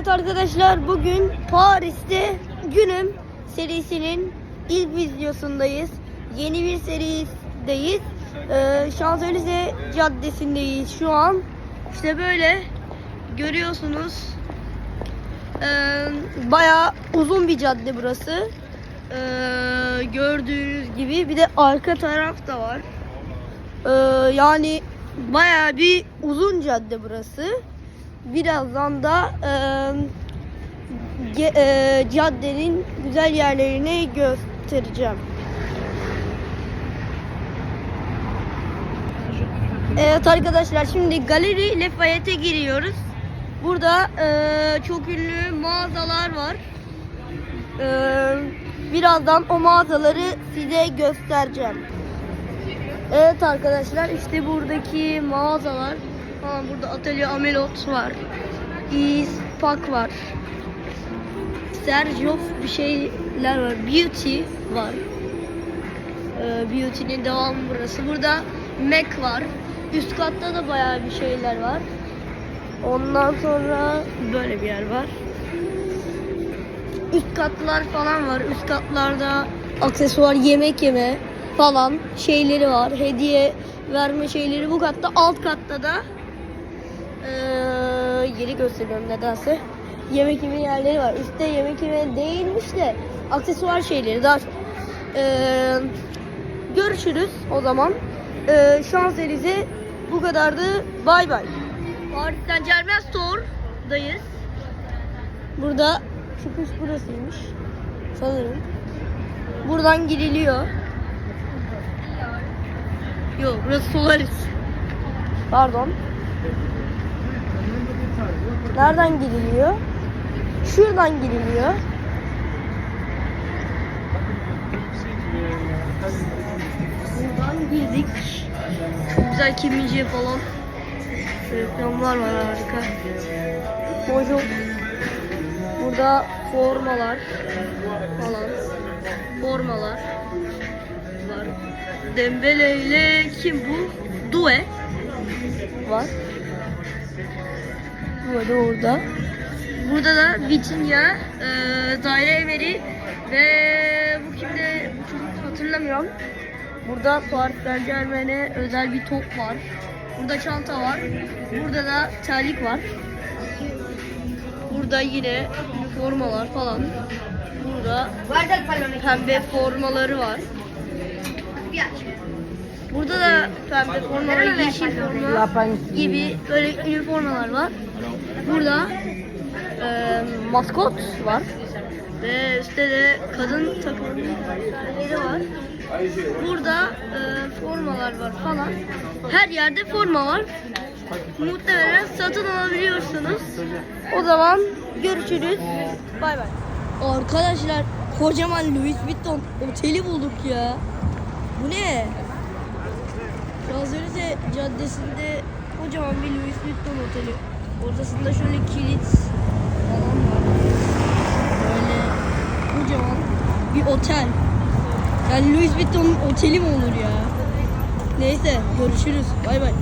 Evet arkadaşlar bugün Paris'te günüm serisinin ilk videosundayız. Yeni bir serideyiz. Ee, Şanzelize Caddesi'ndeyiz şu an. İşte böyle görüyorsunuz. Ee, bayağı uzun bir cadde burası. Ee, gördüğünüz gibi bir de arka taraf da var. Ee, yani bayağı bir uzun cadde burası. Birazdan da e, e, caddenin güzel yerlerini göstereceğim. Evet arkadaşlar şimdi Galeri Lafayette'e giriyoruz. Burada e, çok ünlü mağazalar var. E, birazdan o mağazaları size göstereceğim. Evet arkadaşlar işte buradaki mağazalar. Ha, burada Atölye Amelot var. İspak var. Sergio bir şeyler var. Beauty var. Ee, Beauty'nin devamı burası. Burada Mac var. Üst katta da bayağı bir şeyler var. Ondan sonra böyle bir yer var. Üst katlar falan var. Üst katlarda aksesuar yemek yeme falan şeyleri var. Hediye verme şeyleri bu katta. Alt katta da eee yeri gösteriyorum nedense. Yemek yeme yerleri var. Üstte yemek yeme değilmiş de aksesuar şeyleri daha çok. Eee, görüşürüz o zaman. Eee Şanzelize bu kadardı. Bay bay. Paris Saint Germain Store'dayız. Burada çıkış burasıymış. Sanırım. Buradan giriliyor. Yok burası Solaris. Pardon. Nereden giriliyor? Şuradan giriliyor. Buradan girdik. Çok güzel keminciye falan. Reklamlar var harika. Mojo. Burada formalar falan. Formalar var. Dembele ile kim bu? Due var. Böyle orada. Burada da Vitinha, e, Zaire Emery ve bu kimde bu çocuk hatırlamıyorum. Burada Paris Saint Germain'e özel bir top var. Burada çanta var. Burada da terlik var. Burada yine formalar falan. Burada pembe formaları var. Burada da pembe formalar, yeşil forma gibi böyle üniformalar var. Burada e, maskot var. Ve üstte de kadın takımları var. Burada e, formalar var falan. Her yerde forma var. Muhtemelen satın alabiliyorsunuz. O zaman görüşürüz. Bay bay. Arkadaşlar kocaman Louis Vuitton oteli bulduk ya. Bu ne? Şanzelize Caddesi'nde kocaman bir Louis Vuitton oteli. Ortasında şöyle kilit falan var. Böyle kocaman bir otel. Yani Louis Vuitton'un oteli mi olur ya? Neyse görüşürüz. Bay bay.